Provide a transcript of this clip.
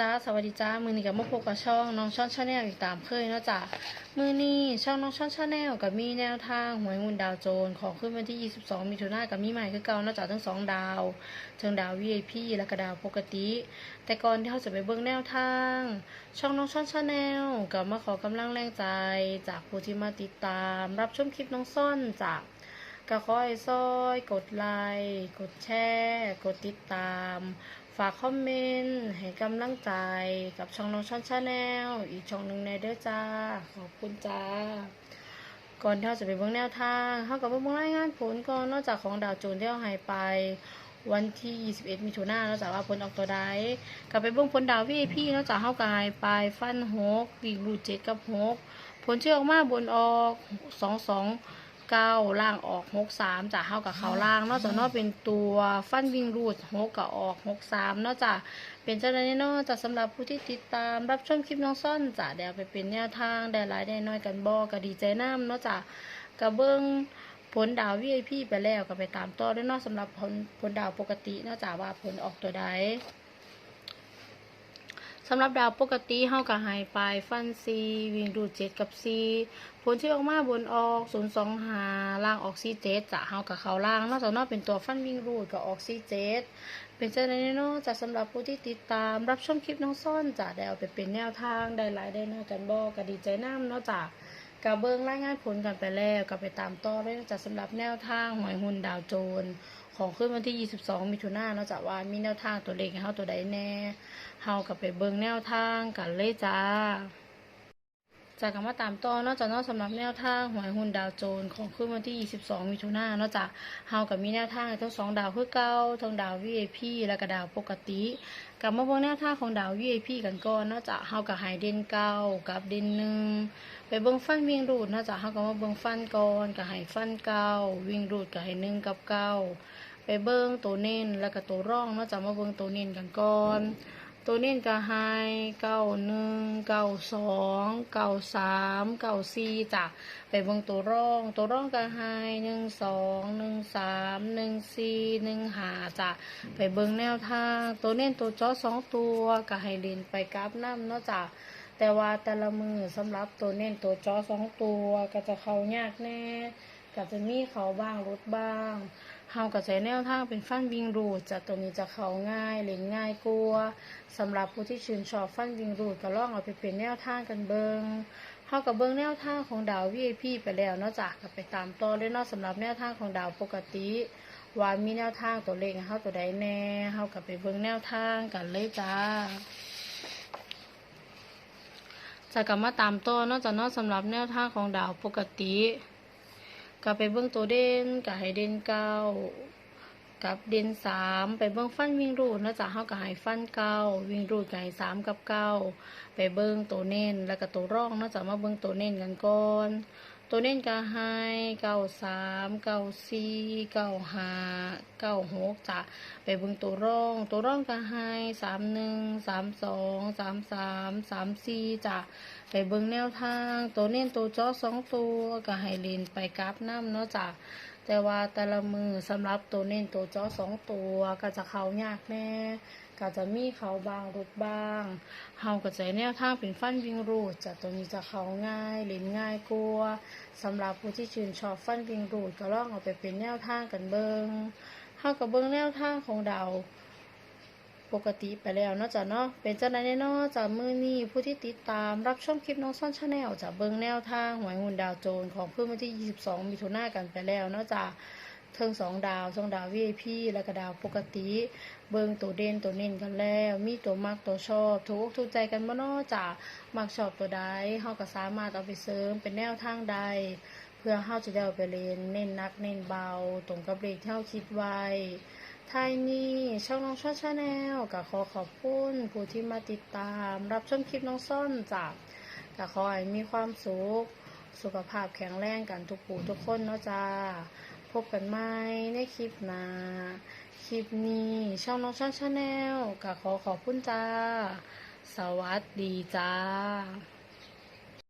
จ้าสวัสดีจ้ามือนี้กับมาพบกับช่องน้องช่อนชาแนลอีกตามเคยเนาะจ้ามือนี้ช่องน้องช่อนชาแนลกับมีแนวทางหวยหุ่นดาวโจนของขึ้นวันที่ 22 มิถุนายนกับมีใหม่คือเก่าเนาะจ้าทั้งสองดาวเชิงดาว VIP และก็ดาวปกติ แต่ก่อนที่เราจะไปเบิ่งแนวทาง ช่องน้องช่อนชาแนลกับมาขอกำลังแรงใจ จากผู้ที่มาติดตาม รับชมคลิปน้องซ่อนจากก็ขอให้ซอย กดไลค์กดแชร์ กดติดตาม ฝากคอมเมนต์ให้กำลังใจกับช่องน้องช่อนชาแนลอีกช่องหนึ่งในเด้อจ้า ขอบคุณจ้า ก่อนที่เราจะไปเบิ่งแนวทางเขากับเบิ่งรายงานผลก่อนนอกจากของดาวโจนที่เราหายไป วันที่ 21 มิถุนายนนอกจากว่าผลออกตัวใดกลับไปเบิ่งผลดาว VIP นอกจากเขากายไปฟันหกวีรูเจ็ดกับหกผลที่ออกมาบนออกสองสอง เก้าล่างออกหกสามจากเข้ากับเขาล่าง นอกจากนอกเป็นตัวฟันวิ่งรูดหกกับออกหกสามนอกจากเป็นเจ้าหน้าที่นอกจากสำหรับผู้ที่ติดตามรับชมคลิปน้องซ่อนจะเดวไปเป็นแนวทางได้ายได้น้อยกันบอก็ดีใจน้ำนอกจากกระเบื้องผลดาว VIP ไปแล้วก็ไปตามต่อด้วยนอกสำหรับผลผลดาวปกตินอกจากว่าผลออกตัวใดำหรับดาวปกติเฮากับหายไปฟันซีวิ่งดูดเจ็ดกับซีผลที่ออกมาบนออกศูนย์สองหาล่างออกซีเจ็ดจะเฮากับเขาล่างนอกจากนอกเป็นตัวฟันวิ่งรูดกับออกซีเจ็ดเป็นเจ้าหน้าที่เนอกจากสำหรับผู้ที่ติดตามรับชมคลิปน้องซ่อนจะได้เอาไปเป็นแนวทางได้หลายได้น้ากันบอกกะดีใจน้ำนอกจาก กับเบื้องรายงานผลกันไปแล้วกับไปตามต่อเลยจากสำหรับแนวทางหวยหุ่นดาวโจนของขึ้นวันที่ 22 มิถุนายนนอกจากว่ามีแนวทางตัวเลขให้เฮาตัวใดแน่เฮากับไปเบิ้งแนวทางกันเลยจ้า จากคำว่าตามต่อนอกจากนอกสำหรับแนวทางหวยหุ้นดาวโจนของขึ้นวันที่ 22 มิถุนายนนอกจากเฮากับมีแนวทางทั้งสองดาวคือเก่าทั้งดาว VIP และก็ดาวปกติกลับมาเบิ่งแนวทางของดาว VIP กันก่อนนอกจากเฮากับหายเด่นเก้ากับเด่นหนึ่งไปเบิ่งฟันวิ่งรูดนอกจากเฮาก็มาเบิ่งฟันก่อนกับหายฟันเก้าวิ่งรูดกับหายหนึ่งกับเก้าไปเบิ้งตัวเน้นแล้วก็ตัวร่องนอกจากมาเบิ้งตัวเน้นกันก่อน ตัวเน้นก็ไฮเก้าหนึ่งเก้าสองเก้าสามเก้าสี่จ้ะไปเบิ้งตัวร่อง ตัวร่องก็ไฮหนึ่งสองหนึ่งสามหนึ่งสี่หนึ่งห้าจ้ะไปเบิ้งแนวทาง ตัวเน้นตัวจอสองตัวก็ให้เล่นไปกราฟน้ำเนาะจ้ะแต่ว่าแต่ละมือสำหรับตัวเน้นตัวจอสองตัวก็จะเข้ายากแน่ก็จะมีเขาบ้างลดบ้าง เฮากับใช้แนวทางเป็นฟันวิงรูดจะตัวนี้จะเข้าง่ายเล่นง่ายกลัวสำหรับผู้ที่ชื่นชอบฟันวิงรูดก็ลองเอาไปเป็นแนวทางกันเบิงเฮากับเบิงแนวทางของดาว VIP ไปแล้วเนาะจากก็ไปตามต่อเลยนาะสำหรับแนวทางของดาวปกติว่ามีแนวทางตัวเลขเฮาตัวใดแน่เฮากับไปเบิงแนวทางกันเลยจ้าจะกลับมาตามต่อนอกจากนอกสำหรับแนวทางของดาวปกติ ก็ไปเบื้องตัวเด่นกับให้เด่นเก้ากับเด่นสามไปเบิ่งฟันวิ่งรูดแล้วจากเฮากับให้ฟันเก้าวิ่งรูดกับให้สามกับเก้าไปเบิ่งตัวเน้นแล้วก็ตัวร่องนอกจากมาเบิ่งตัวเน้นกันก่อน ตัวเน้นก็ให้เก้าสามเก้าสี่เก้าห้าเก้าหกจ้ะไปเบิ่งตัวร่อง ตัวร่องก็ให้สามหนึ่งสามสองสามสามสามสี่จ้ะไปเบิ่งแนวทาง ตัวเน้นตัวจอสองตัวก็ให้เล่นไปกราฟน้ำเนาะจ้ะ แต่ว่าแต่ละมือสำหรับตัวเน้นตัวจอสองตัวก็จะเขายากแน่ก็จะมีเขาบางรุดบางเฮาก็จะแนวทางเป็นฟันวิ่งรูดจากตัวนี้จะเขาง่ายเล่นง่ายกลัวสำหรับผู้ที่ชื่นชอบฟันวิ่งรูดก็ลองเอาไปเป็นแนวทางกันเบิงเฮากับเบิงแนวทางของดาว ปกติไปแล้วเนาะจ้ะเนาะเป็นจ้าหน้าที่เนาะจากมือนี้ผู้ที่ติดตามรับชมคลิปน้องซ่อนชาแนลจากเบิงแนวทางหวยหุ่นดาวโจนของเพื่อนวันที่ 22 มิถุนายนกันไปแล้วเนาะจ้ะเทิงสองดาวสองดาว VIP แล้วก็ดาวปกติ เบิงตัวเด่นตัวเน้นกันแล้ว มีตัวมักตัวชอบ ถูกถูกใจกันบ่นาะจ้ะมักชอบตัวใดเฮาก็สามารถเอาไปเสริมเป็นแนวทางใด เพื่อเฮาจะได้เอาไปเล่นเน้นนักเน้นเบา ตรงกับเลขที่เฮาคิดไว้ ท้ายนี้ช่องน้องช่อบชาแนลก็ขอขอบคุณผู้ที่มาติดตาม รับชมคลิปน้องซ่อนจากก็ขอให้มีความสุข สุขภาพแข็งแรงกันทุกผู้ทุกคนเนาะจ้า พบกันใหม่ในคลิปหน้าคลิปนี้ช่องน้องช่อบชาแนลก็ขอขอบคุณจ้า สวัสดีจ้า